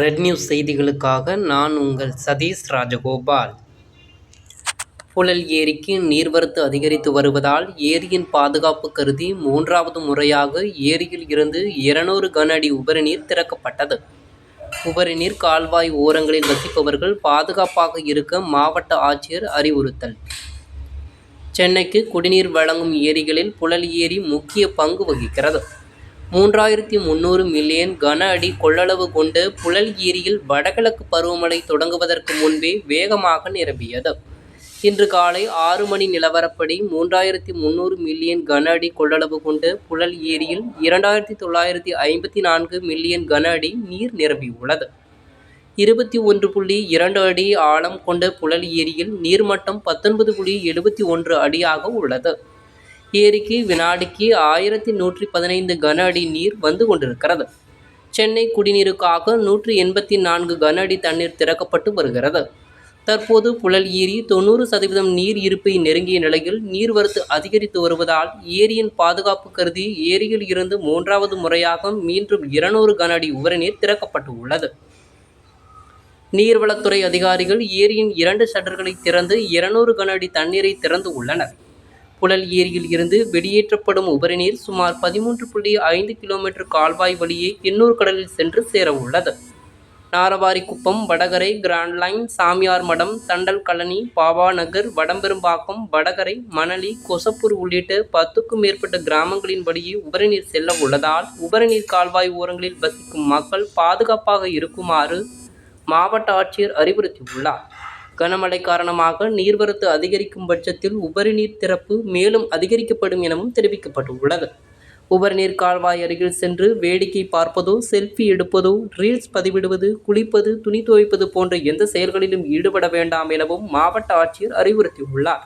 Red news செய்திகளுக்காக நான் உங்கள் சதீஷ் ராஜகோபால். புழல் ஏரிக்கு நீர்வரத்து அதிகரித்து வருவதால் ஏரியின் பாதுகாப்பு கருதி மூன்றாவது முறையாக ஏரியில் இருந்து இருநூறு கன அடி உபரிநீர் திறக்கப்பட்டது. உபரிநீர் கால்வாய் ஓரங்களில் வசிப்பவர்கள் பாதுகாப்பாக இருக்க மாவட்ட ஆட்சியர் அறிவுறுத்தல். சென்னைக்கு குடிநீர் வழங்கும் ஏரிகளில் புழல் ஏரி முக்கிய பங்கு வகிக்கிறது. மூன்றாயிரத்தி முந்நூறு மில்லியன் கன அடி கொள்ளளவு கொண்டு புழல் ஏரியில் வடகிழக்கு பருவமழை தொடங்குவதற்கு முன்பே வேகமாக நிரம்பியது. இன்று காலை ஆறு மணி நிலவரப்படி மூன்றாயிரத்தி முந்நூறு மில்லியன் கன அடி கொள்ளளவு கொண்டு புழல் ஏரியில் இரண்டாயிரத்தி தொள்ளாயிரத்தி ஐம்பத்தி நான்கு மில்லியன் கன அடி நீர் நிரம்பியுள்ளது. இருபத்தி ஒன்று புள்ளி இரண்டு அடி ஆழம் கொண்ட புழல் ஏரியில் நீர்மட்டம் பத்தொன்பது புள்ளி எழுபத்தி ஒன்று அடியாக உள்ளது. ஏரிக்கு வினாடிக்கு ஆயிரத்தி நூற்றி பதினைந்து கன அடி நீர் வந்து கொண்டிருக்கிறது. சென்னை குடிநீருக்காக நூற்றி எண்பத்தி நான்கு கன அடி தண்ணீர் திறக்கப்பட்டு வருகிறது. தற்போது புழல் ஏரி தொண்ணூறு சதவீதம் நீர் இருப்பை நெருங்கிய நிலையில் நீர்வரத்து அதிகரித்து வருவதால் ஏரியின் பாதுகாப்பு கருதி ஏரியில் இருந்து மூன்றாவது முறையாக மீண்டும் இருநூறு கன அடி உபரிநீர் திறக்கப்பட்டு உள்ளது. நீர்வளத்துறை அதிகாரிகள் ஏரியின் இரண்டு ஷட்டர்களை திறந்து இருநூறு கன அடி தண்ணீரை திறந்து உள்ளனர். புழல் ஏரியில் இருந்து வெளியேற்றப்படும் உபரிநீர் சுமார் பதிமூன்று புள்ளி ஐந்து கிலோமீட்டர் கால்வாய் வழியே எண்ணூர் கடலில் சென்று சேர உள்ளது. நாரவாரிக்குப்பம் வடகரை கிராண்ட் லைன் சாமியார் மடம் தண்டல் கழனி பாபா நகர் வடம்பெரும்பாக்கம் வடகரை மணலி கொசப்பூர் உள்ளிட்ட பத்துக்கும் மேற்பட்ட கிராமங்களின் வழியே உபரிநீர் செல்ல உள்ளதால் உபரிநீர் கால்வாய் ஓரங்களில் வசிக்கும் மக்கள் பாதுகாப்பாக இருக்குமாறு மாவட்ட ஆட்சியர் அறிவுறுத்தியுள்ளார். கனமழை காரணமாக நீர்வரத்து அதிகரிக்கும் பட்சத்தில் உபரி நீர் திறப்பு மேலும் அதிகரிக்கப்படும் எனவும் தெரிவிக்கப்பட்டுள்ளது. உபரிநீர் கால்வாய் அருகில் சென்று வேடிக்கை பார்ப்பதோ செல்ஃபி எடுப்பதோ ரீல்ஸ் பதிவிடுவது குளிப்பது துணி துவைப்பது போன்ற எந்த செயல்களிலும் ஈடுபட வேண்டாம் எனவும் மாவட்ட ஆட்சியர் அறிவுறுத்தியுள்ளார்.